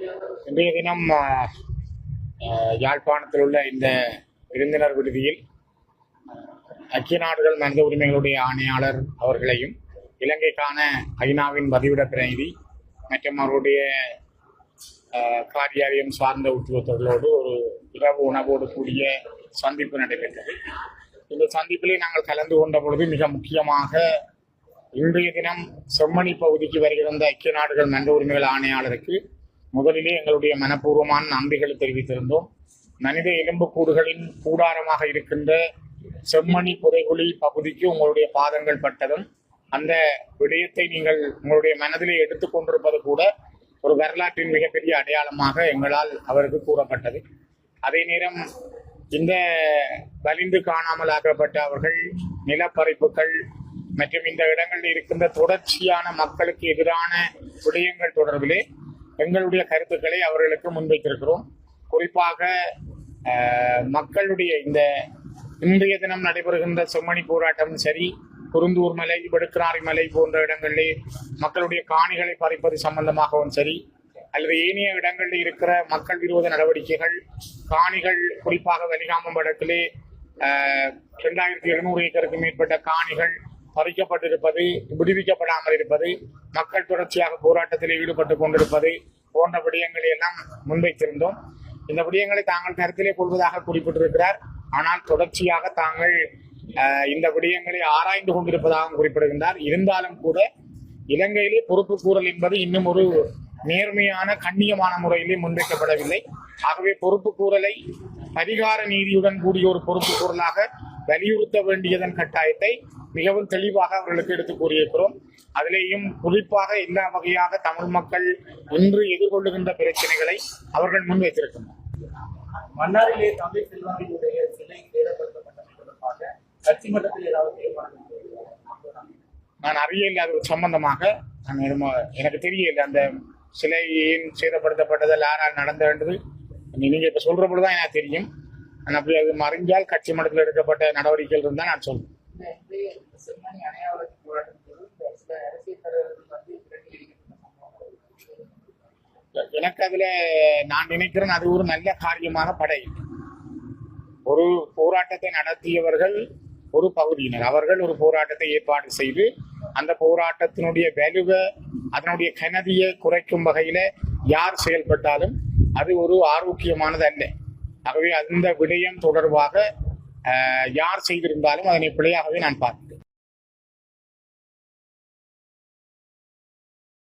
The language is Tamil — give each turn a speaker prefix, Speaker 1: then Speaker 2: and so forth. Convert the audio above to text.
Speaker 1: இன்றைய தினம் யாழ்ப்பாணத்தில் உள்ள இந்த விருந்தினர் விடுதியில் ஐக்கிய நாடுகள் மனித உரிமைகளுடைய ஆணையாளர் அவர்களையும் இலங்கைக்கான ஐநாவின் பதிவிட பிரதிநிதி மற்றும் அவருடைய காரியாலயம் சார்ந்த உத்தியோகத்தர்களோடு ஒரு இரவு உணவோடு கூடிய சந்திப்பு நடைபெற்றது. இந்த சந்திப்பிலே நாங்கள் கலந்து கொண்ட பொழுது மிக முக்கியமாக இன்றைய தினம் செம்மணி பகுதிக்கு வருகிற ஐக்கிய நாடுகள் மனித உரிமைகள் ஆணையாளருக்கு முதலிலே எங்களுடைய மனப்பூர்வமான நன்றிகளை தெரிவித்திருந்தோம். மனித எலும்புக்கூடுகளின் கூடாரமாக இருக்கின்ற செம்மணி புதைகுழி பகுதிக்கு உங்களுடைய பாதங்கள் பட்டதும் அந்த விடயத்தை நீங்கள் உங்களுடைய மனதிலே எடுத்துக்கொண்டிருப்பது கூட ஒரு வரலாற்றின் மிகப்பெரிய அடையாளமாக எங்களால் அவருக்கு கூறப்பட்டது. அதே நேரம் இந்த வலிந்து காணாமல் ஆக்கப்பட்ட அவர்கள் நிலப்பறிப்புகள் மற்றும் இந்த இடங்களில் இருக்கின்ற தொடர்ச்சியான மக்களுக்கு எதிரான விடயங்கள் தொடர்பிலே எங்களுடைய கருத்துக்களை அவர்களுக்கு முன்வைத்திருக்கிறோம். குறிப்பாக மக்களுடைய இந்த இன்றைய தினம் நடைபெறுகின்ற செம்மணி போராட்டம் சரி குருந்தூர் மலை வெடுக்கிறாரி மலை போன்ற இடங்களிலே மக்களுடைய காணிகளை பறிப்பது சம்பந்தமாகவும் சரி அல்லது ஏனைய இடங்களில் இருக்கிற மக்கள் விரோத நடவடிக்கைகள் காணிகள் குறிப்பாக வலிகாமம் வடக்கிலே இரண்டாயிரத்தி எழுநூறு ஏக்கருக்கு மேற்பட்ட காணிகள் பறிக்கப்பட்டிருப்பது விடுவிக்கப்படாமல் இருப்பது மக்கள் தொடர்ச்சியாக போராட்டத்தில் ஈடுபட்டு கொண்டிருப்பது போன்ற விடயங்களை எல்லாம் முன்வைத்திருந்தோம். இந்த விடயங்களை தாங்கள் கருத்திலே கொள்வதாக குறிப்பிட்டிருக்கிறார். ஆனால் தொடர்ச்சியாக தாங்கள் இந்த விடயங்களை ஆராய்ந்து கொண்டிருப்பதாகவும் குறிப்பிடுகின்றார். இருந்தாலும் கூட இலங்கையிலே பொறுப்பு கூறல் என்பது இன்னும் ஒரு நேர்மையான கண்ணியமான முறையிலே முன்வைக்கப்படவில்லை. ஆகவே பொறுப்பு கூறலை பரிகார நீதியுடன் கூடிய ஒரு பொறுப்பு கூறலாக வலியுறுத்த வேண்டியதன் கட்டாயத்தை மிகவும் தெளிவாக அவர்களுக்கு எடுத்து கூறியிருக்கிறோம். அதிலேயும் குறிப்பாக எல்லா வகையாக தமிழ் மக்கள் இன்று எதிர்கொள்ளுகின்ற பிரச்சனைகளை அவர்கள் முன்வைத்திருக்கின்றனர்.
Speaker 2: மன்னாரிலே தந்தை செல்வாவினுடைய சிலை சேதப்படுத்தப்பட்டது தொடர்பாக கட்சி மட்டத்தில் ஏதாவது தீர்மானம்?
Speaker 1: நான் அறியல அது சம்பந்தமாக. நான் எனக்கு தெரியல அந்த சிலையின் சேதப்படுத்தப்பட்டதில் யாரால் நடந்தது நீங்க இப்ப சொல்ற பொழுதுதான் எனக்கு தெரியும். அப்படி அது மறைஞ்சால் கட்சி மட்டத்தில் எடுக்கப்பட்ட நடவடிக்கைகள் இருந்தால் நான் சொல்றேன்.
Speaker 2: இந்த இன்றைய செம்மணி அணையாவளர்ச்சி போராட்டத்தில் இந்த சில அரசியல் தலைவர்கள் வந்து விரட்டி அடிக்கப்பட்ட சம்பவம்.
Speaker 1: எனக்கு அதுல நான் நினைக்கிறேன் அது ஒரு நல்ல காரியமாக படை. ஒரு போராட்டத்தை நடத்தியவர்கள் ஒரு பகுதியினர். அவர்கள் ஒரு போராட்டத்தை ஏற்பாடு செய்து அந்த போராட்டத்தினுடைய வலுவை அதனுடைய கனதியை குறைக்கும் வகையில யார் செயல்பட்டாலும் அது ஒரு ஆரோக்கியமானது அல்ல ஆகவே அந்த விடயம் தொடர்பாக யார் செய்திருந்தாலும் அதனை பிழையாகவே நான் பார்க்கிறேன்.